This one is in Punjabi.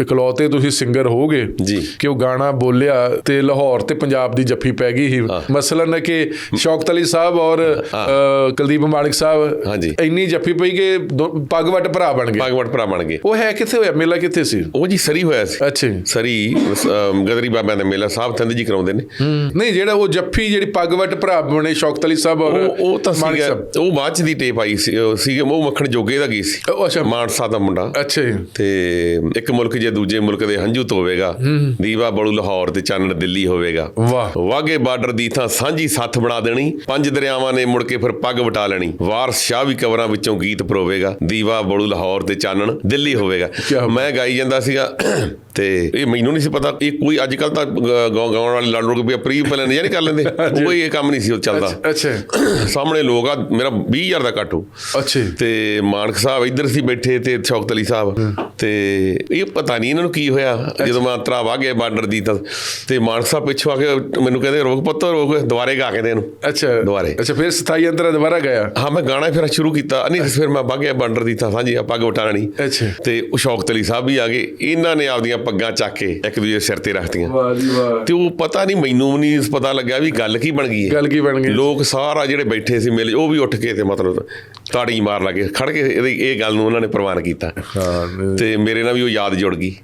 ਇਕਲੌਤੇ ਤੁਸੀਂ ਸਿੰਗਰ ਹੋਗੇ ਜੀ। ਕਿ ਉਹ ਗਾਣਾ ਬੋਲਿਆ ਤੇ ਲਾਹੌਰ ਤੇ ਪੰਜਾਬ ਦੀ ਜੱਫੀ ਪੈ ਗਈ ਸੀ। ਮਸਲਨ ਕਿ ਸ਼ੌਕਤ ਅਲੀ ਸਾਹਿਬ ਔਰ ਕੁਲਦੀਪ ਮਾਨਕ ਸਾਹਿਬ। ਇੰਨੀ ਜੱਫੀ ਪਈ ਕਿ ਦੋ- ਪੱਗ ਵੱਟ ਭਰਾ ਬਣ ਗਏ। ਭਾਗਵਤ ਭਰਾ ਬਣ ਗਏ। ਉਹ ਹੈ ਕਿੱਥੇ ਹੋਇਆ? ਮੇਲਾ ਕਿੱਥੇ ਸੀ? ਉਹ ਜੀ ਸਰੀ ਹੋਇਆ ਸੀ। ਅੱਛਾ। ਸਰੀ ਗਦਰੀ ਬਾਬਿਆਂ ਦਾ ਮੇਲਾ ਸਾਹਿਬ ਥੰਦ ਜੀ ਕਰਾਉਂਦੇ ਨੇ। ਨਹੀਂ ਜਿਹੜਾ ਉਹ ਜੱਫੀ ਜਿਹੜੀ ਪੱਗ ਵੱਟ ਭਰਾ ਬਣੇ ਸ਼ੌਕਤ ਅਲੀ ਸਾਹਿਬ ਔਰ ਉਹ ਤਾਂ ਸਾਹਿਬ। ਉਹ ਬਾਅਦ ਚ ਦੀ ਟੇਪ ਆਈ ਸੀ ਉਹ ਮੱਖਣ ਜੋਗੇ ਦਾ ਗੀਤ ਸੀ। ਅੱਛਾ। ਮਾਨਸਾ ਦਾ ਮੁੰਡਾ। ਅੱਛਾ ਤੇ ਇੱਕ ਮੁਲਕ ਜੇ ਦੂਜੇ ਮੁਲਕ ਦੇ ਹੰਝੂ ਧੋਵੇਗਾ ਦੀਵਾ ਬੜੂ ਲਾਹੌਰ ਤੇ ਚਾਨਣ ਦਿੱਲੀ ਹੋਵੇਗਾ। ਵਾਹ। ਵਾਗੇ ਬਾਰਡਰ ਦੀ ਥਾਂ ਸਾਂਝੀ ਸੱਥ ਬਣਾ ਦੇਣੀ ਪੰਜ ਦਰਿਆਵਾਂ ਨੇ ਮੁੜ ਕੇ ਫਿਰ ਪੱਗ ਵਟਾ ਲੈਣੀ। ਵਾਰਸ ਸ਼ਾਹ ਵੀ ਕਵਰਾਂ ਵਿੱਚੋਂ ਗੀਤ ਪਰੋਵੇਗਾ ਦੀਵਾ ਬੜੂ ਲਾਹੌਰ ਤੇ ਚਾਨਣ ਦਿੱਲੀ ਹੋਵੇਗਾ। ਮੈਂ ਗਾਈ ਜਾਂਦਾ ਸੀਗਾ ਤੇ ਇਹ ਮੈਨੂੰ ਨਹੀਂ ਸੀ ਪਤਾ ਇਹ ਕੋਈ ਅੱਜ ਕੱਲ ਤਾਂ ਗਾਉਣ ਵਾਲੇ ਲੜ ਰੁਕ ਵੀ ਪ੍ਰੀ ਪਲਨ ਨਹੀਂ ਕਰ ਲੈਂਦੇ। ਕੋਈ ਇਹ ਕੰਮ ਨਹੀਂ ਸੀ ਉਹ ਚੱਲਦਾ। ਅੱਛਾ ਸਾਹਮਣੇ ਲੋਕ ਆ ਮੇਰਾ 20000 ਦਾ ਕੱਟੂ ਅੱਛਾ। ਤੇ ਮਾਨਕ ਸਾਹਿਬ ਇੱਧਰ ਸੀ ਬੈਠੇ ਤੇ ਸ਼ੌਕਤ ਅਲੀ ਸਾਹਿਬ। ਤੇ ਇਹ ਪਤਾ ਨਹੀਂ ਇਹਨਾਂ ਨੂੰ ਕੀ ਹੋਇਆ ਜਦੋਂ ਮੈਂ ਅੰਤਰਾ ਵਾਗੇ ਬਾਰਡਰ ਦੀ ਤਾਂ ਤੇ ਮਾਨਕ ਸਾਹਿਬ ਪਿੱਛੋਂ ਆ ਕੇ ਮੈਨੂੰ ਕਹਿੰਦੇ ਰੋਕ ਪੁੱਤ ਰੋਕ ਦੁਬਾਰੇ ਗਾ ਕੇ ਦੇ ਇਹਨੂੰ। ਅੱਛਾ। ਦੁਬਾਰੇ। ਅੱਛਾ ਫਿਰ 27 ਅੰਦਰ ਦੁਬਾਰਾ ਗਿਆ? ਹਾਂ ਮੈਂ ਗਾਣਾ ਫਿਰ ਸ਼ੁਰੂ ਕੀਤਾ। ਨਹੀਂ ਫਿਰ ਮੈਂ ਵਾਗੇ ਬਾਰਡਰ ਦੀ ਤਾਂ ਸਾਂਝੀ ਪੱਗ ਵਟਾਣੀ ਅੱਛਾ। ਤੇ ਉਹ ਸ਼ੌਕਤ ਅਲੀ ਸਾਹਿਬ ਵੀ ਆ ਗਏ। ਇਹਨਾਂ ਨੇ ਆਪਦੀਆਂ ਪੱਗਾਂ ਚੱਕ ਕੇ ਇੱਕ ਦੂਜੇ ਸਿਰ ਤੇ ਰੱਖਤੀਆਂ। ਵਾਹ ਜੀ ਵਾਹ। ਤੇ ਉਹ ਪਤਾ ਨਹੀਂ ਮੈਨੂੰ ਨਹੀਂ ਪਤਾ ਲੱਗਿਆ ਵੀ ਗੱਲ ਕੀ ਬਣ ਗਈ ਹੈ। ਗੱਲ ਕੀ ਬਣ ਗਈ? ਲੋਕ ਸਾਰਾ ਜਿਹੜੇ ਬੈਠੇ ਸੀ ਮੇਲੇ ਉਹ ਵੀ ਉੱਠ ਕੇ ਤੇ ਮਤਲਬ ਤਾੜੀ ਮਾਰ ਲੱਗੇ। ਖੜ ਕੇ ਇਹ ਗੱਲ ਨੂੰ ਉਹਨਾਂ ਨੇ ਪ੍ਰਵਾਨ ਕੀਤਾ। ਹਾਂ ਤੇ ਮੇਰੇ ਨਾਲ ਵੀ ਉਹ ਯਾਦ ਜੁੜ ਗਈ।